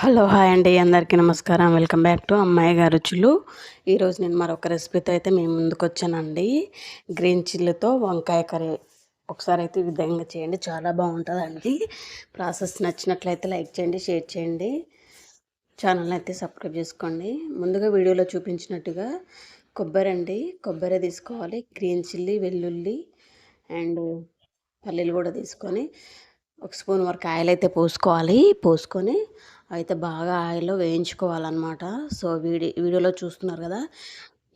Hello hi అండి. అందరికీ నమస్కారం. వెల్కమ్ బ్యాక్ టు అమ్మాయి గారు రుచులు. ఈరోజు నేను మరొక రెసిపీతో అయితే మేము ముందుకు వచ్చానండి. గ్రీన్ చిల్లీతో వంకాయ కర్రీ. ఒకసారి అయితే ఈ విధంగా చేయండి. చాలా బాగుంటుందండి. ప్రాసెస్ నచ్చినట్లయితే లైక్ చేయండి షేర్ చేయండి. ఛానల్ అయితే సబ్స్క్రైబ్ చేసుకోండి. ముందుగా వీడియోలో చూపించినట్టుగా కొబ్బరి అండి. కొబ్బరి తీసుకోవాలి గ్రీన్ చిల్లీ వెల్లుల్లి అండ్ పల్లీలు కూడా తీసుకొని ఒక స్పూన్ వరకు ఆయిల్ అయితే పోసుకోవాలి. పోసుకొని అయితే బాగా ఆయిల్లో వేయించుకోవాలన్నమాట. సో వీడి వీడియోలో చూస్తున్నారు కదా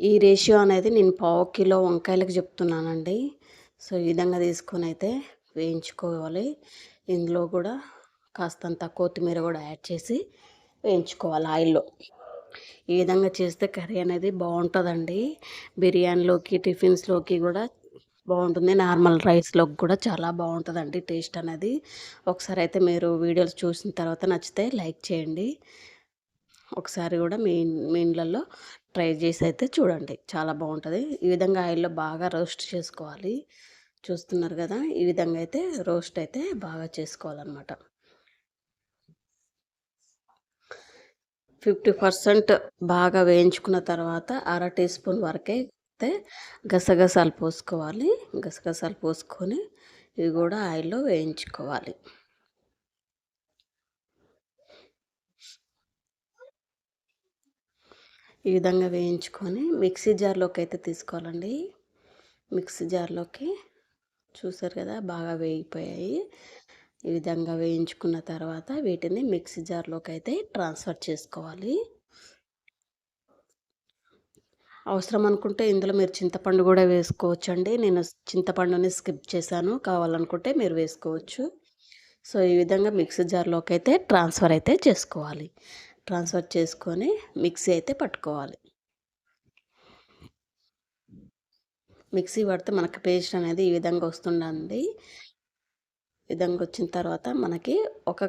ఈ రేషియో అనేది నేను పావు కిలో వంకాయలకు చెప్తున్నానండి. సో ఈ విధంగా తీసుకొని అయితే వేయించుకోవాలి. ఇందులో కూడా కాస్తంత కొత్తిమీర కూడా యాడ్ చేసి వేయించుకోవాలి ఆయిల్లో. ఈ విధంగా చేస్తే కర్రీ అనేది బాగుంటుందండి. బిర్యానీలోకి టిఫిన్స్లోకి కూడా బాగుంటుంది. నార్మల్ రైస్లోకి కూడా చాలా బాగుంటుందండి టేస్ట్ అనేది. ఒకసారి అయితే మీరు వీడియోస్ చూసిన తర్వాత నచ్చితే లైక్ చేయండి. ఒకసారి కూడా మీ మీ ఇండ్లలో ట్రై చేసి అయితే చూడండి. చాలా బాగుంటుంది. ఈ విధంగా ఆయిల్లో బాగా రోస్ట్ చేసుకోవాలి. చూస్తున్నారు కదా ఈ విధంగా అయితే రోస్ట్ అయితే బాగా చేసుకోవాలన్నమాట. ఫిఫ్టీ పర్సెంట్ బాగా వేయించుకున్న తర్వాత అర టీ స్పూన్ వరకే అయితే గసగసాలు పోసుకోవాలి. గసగసాలు పోసుకొని ఇవి కూడా ఆయిల్లో వేయించుకోవాలి. ఈ విధంగా వేయించుకొని మిక్సీ జార్లోకి అయితే తీసుకోవాలండి. మిక్సీ జార్లోకి చూసారు కదా బాగా వేగిపోయాయి. ఈ విధంగా వేయించుకున్న తర్వాత వీటిని మిక్సీ జార్లోకి అయితే ట్రాన్స్ఫర్ చేసుకోవాలి. అవసరం అనుకుంటే ఇందులో మీరు చింతపండు కూడా వేసుకోవచ్చు అండి నేను చింతపండుని స్కిప్ చేశాను. కావాలనుకుంటే మీరు వేసుకోవచ్చు. సో ఈ విధంగా మిక్సీ జార్లోకి అయితే ట్రాన్స్ఫర్ అయితే చేసుకోవాలి. ట్రాన్స్ఫర్ చేసుకొని మిక్సీ అయితే పట్టుకోవాలి. మిక్సీ పడితే మనకి పేస్ట్ అనేది ఈ విధంగా వస్తుందండి. విధంగా వచ్చిన తర్వాత మనకి ఒక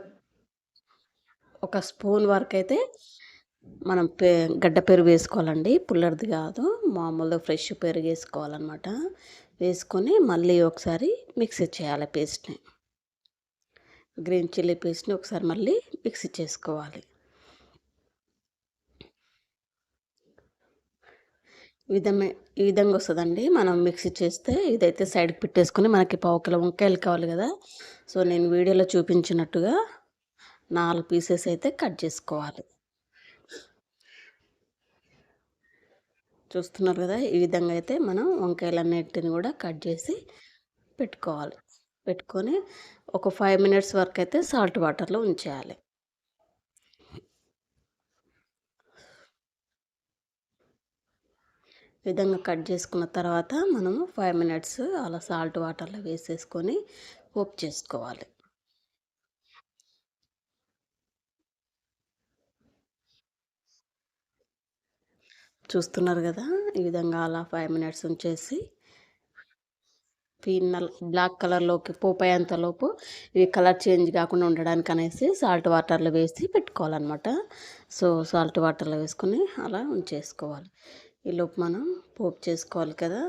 ఒక స్పూన్ వరకు అయితే మనం పె గడ్డ పెరుగు వేసుకోవాలండి. పుల్లర్ది కాదు. మామూలుగా ఫ్రెష్ పెరుగు వేసుకోవాలన్నమాట. వేసుకొని మళ్ళీ ఒకసారి మిక్సీ చేయాలి పేస్ట్ని. గ్రీన్ చిల్లీ పేస్ట్ని ఒకసారి మళ్ళీ మిక్సీ చేసుకోవాలి. విధమే ఈ విధంగా వస్తుందండి. మనం మిక్సీ చేస్తే ఇదైతే సైడ్కి పెట్టేసుకొని మనకి పావు కిలో వంకాయలు కావాలి కదా. సో నేను వీడియోలో చూపించినట్టుగా నాలుగు పీసెస్ అయితే కట్ చేసుకోవాలి. చూస్తున్నారు కదా ఈ విధంగా అయితే మనం వంకాయలన్నిటిని కూడా కట్ చేసి పెట్టుకోవాలి. పెట్టుకొని ఒక ఫైవ్ మినిట్స్ వరకు అయితే సాల్ట్ వాటర్లో ఉంచేయాలి. విధంగా కట్ చేసుకున్న తర్వాత మనము ఫైవ్ మినిట్స్ అలా సాల్ట్ వాటర్లో వేసేసుకొని పోపు చేసుకోవాలి. చూస్తున్నారు కదా? ఈ విధంగా అలా ఫైవ్ మినిట్స్ ఉంచేసి నల్ బ్లాక్ కలర్లోకి పోపోయేంతలోపు ఇవి కలర్ చేంజ్ కాకుండా ఉండడానికి అనేసి సాల్ట్ వాటర్లో వేసి పెట్టుకోవాలన్నమాట. సో సాల్ట్ వాటర్లో వేసుకొని అలా ఉంచేసుకోవాలి. ఈలోపు మనం పోపు చేసుకోవాలి కదా?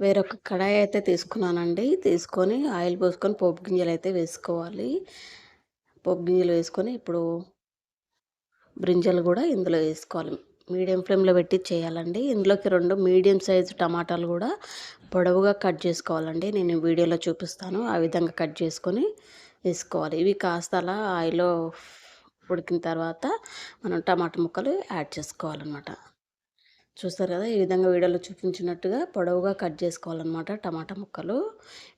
వేరొక కడాయి అయితే తీసుకున్నానండి. తీసుకొని ఆయిల్ పోసుకొని పోపు గింజలు అయితే వేసుకోవాలి. పోపు గింజలు వేసుకొని ఇప్పుడు బ్రింజలు కూడా ఇందులో వేసుకోవాలి. మీడియం ఫ్లేమ్లో పెట్టి చేయాలండి. ఇందులోకి రెండు మీడియం సైజు టమాటాలు కూడా పొడవుగా కట్ చేసుకోవాలండి. నేను వీడియోలో చూపిస్తాను. ఆ విధంగా కట్ చేసుకొని వేసుకోవాలి. ఇవి కాస్త అలా ఆయిల్లో ఉడికిన తర్వాత మనం టమాటా ముక్కలు యాడ్ చేసుకోవాలన్నమాట. చూస్తారు కదా? ఈ విధంగా వీడియోలో చూపించినట్టుగా పొడవుగా కట్ చేసుకోవాలన్నమాట టమాటా ముక్కలు.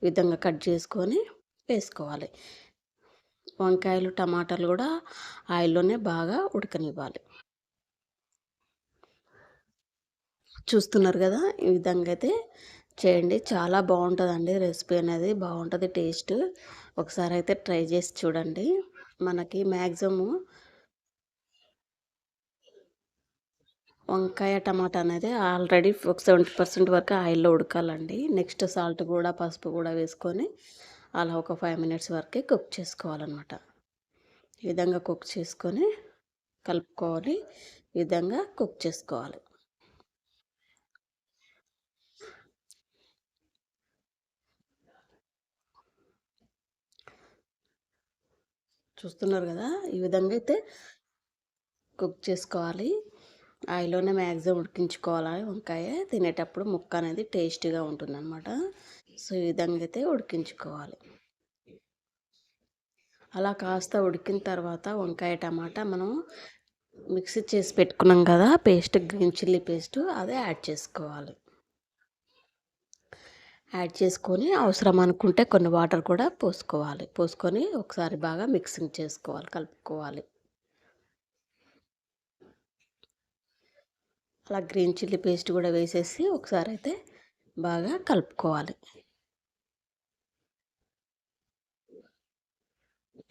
ఈ విధంగా కట్ చేసుకొని వేసుకోవాలి. వంకాయలు టమాటాలు కూడా ఆయిల్లోనే బాగా ఉడకనివ్వాలి. చూస్తున్నారు కదా? ఈ విధంగా అయితే చేయండి. చాలా బాగుంటుందండి రెసిపీ అనేది. బాగుంటుంది టేస్ట్. ఒకసారి అయితే ట్రై చేసి చూడండి. మనకి మ్యాక్సిమము వంకాయ టమాటా అనేది ఆల్రెడీ ఒక సెవెంటీ పర్సెంట్ వరకు ఆయిల్లో ఉడకాలండి. నెక్స్ట్ సాల్ట్ కూడా పసుపు కూడా వేసుకొని అలా ఒక ఫైవ్ మినిట్స్ వరకే కుక్ చేసుకోవాలన్నమాట. ఈ విధంగా కుక్ చేసుకొని కలుపుకోవాలి. ఈ విధంగా కుక్ చేసుకోవాలి. చూస్తున్నారు కదా? ఈ విధంగా అయితే కుక్ చేసుకోవాలి. ఆయిల్లోనే మ్యాక్సిమం ఉడికించుకోవాలి? వంకాయ తినేటప్పుడు ముక్క అనేది టేస్టీగా ఉంటుందన్నమాట. సో ఈ విధంగా అయితే ఉడికించుకోవాలి. అలా కాస్త ఉడికిన తర్వాత వంకాయ టమాటా మనం మిక్సీ చేసి పెట్టుకున్నాం కదా పేస్ట్ గ్రీన్ చిల్లీ పేస్ట్ అదే యాడ్ చేసుకోవాలి. యాడ్ చేసుకొని అవసరం అనుకుంటే కొన్ని వాటర్ కూడా పోసుకోవాలి. పోసుకొని ఒకసారి బాగా మిక్సింగ్ చేసుకోవాలి కలుపుకోవాలి. అలా గ్రీన్ చిల్లీ పేస్ట్ కూడా వేసేసి ఒకసారి అయితే బాగా కలుపుకోవాలి.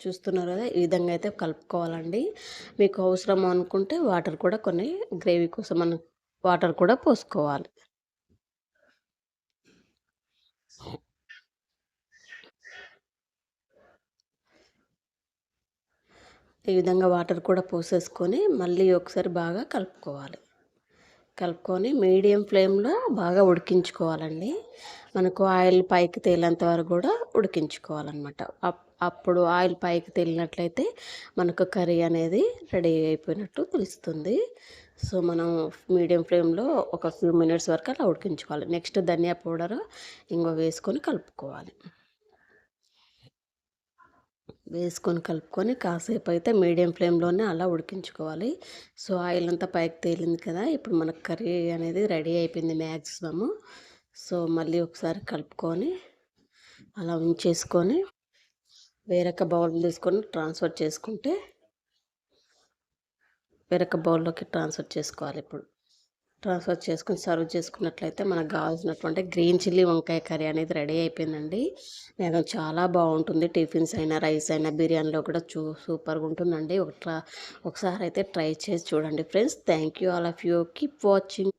చూస్తున్నారు కదా ఈ విధంగా అయితే కలుపుకోవాలండి. మీకు అవసరం అనుకుంటే వాటర్ కూడా కొన్ని గ్రేవీ కోసం మనం వాటర్ కూడా పోసుకోవాలి. ఈ విధంగా వాటర్ కూడా పోసేసుకొని మళ్ళీ ఒకసారి బాగా కలుపుకోవాలి. కలుపుకొని మీడియం ఫ్లేమ్లో బాగా ఉడికించుకోవాలండి. మనకు ఆయిల్ పైకి తేలేంత వరకు కూడా ఉడికించుకోవాలన్నమాట. అప్పుడు ఆయిల్ పైకి తేలినట్లయితే మనకు కర్రీ అనేది రెడీ అయిపోయినట్టు తెలుస్తుంది. సో మనం మీడియం ఫ్లేమ్లో ఒక ఫ్యూ మినిట్స్ వరకు అలా ఉడికించుకోవాలి. నెక్స్ట్ ధనియా పౌడర్ ఇంకో వేసుకొని కలుపుకోవాలి. వేసుకొని కలుపుకొని కాసేపు అయితే మీడియం ఫ్లేమ్లోనే అలా ఉడికించుకోవాలి. సో ఆయిల్ అంతా పైకి తేలింది కదా ఇప్పుడు మనకు కర్రీ అనేది రెడీ అయిపోయింది మ్యాక్సిమము సో మళ్ళీ ఒకసారి కలుపుకొని అలా ఉంచేసుకొని వేరొక బౌల్ తీసుకొని ట్రాన్స్ఫర్ చేసుకుంటే వేరొక బౌల్లోకి ట్రాన్స్ఫర్ చేసుకోవాలి ఇప్పుడు. ట్రాన్స్ఫర్ చేసుకుని సర్వ్ చేసుకున్నట్లయితే మనకు కావాల్సినటువంటి గ్రీన్ చిల్లీ వంకాయ కర్రీ అనేది రెడీ అయిపోయిందండి. నేను చాలా బాగుంటుంది. టిఫిన్స్ అయినా రైస్ అయినా బిర్యానీలో కూడా చూ సూపర్గా ఉంటుందండి. ఒక ఒకసారి అయితే ట్రై చేసి చూడండి friends. Thank you all of you. Keep watching.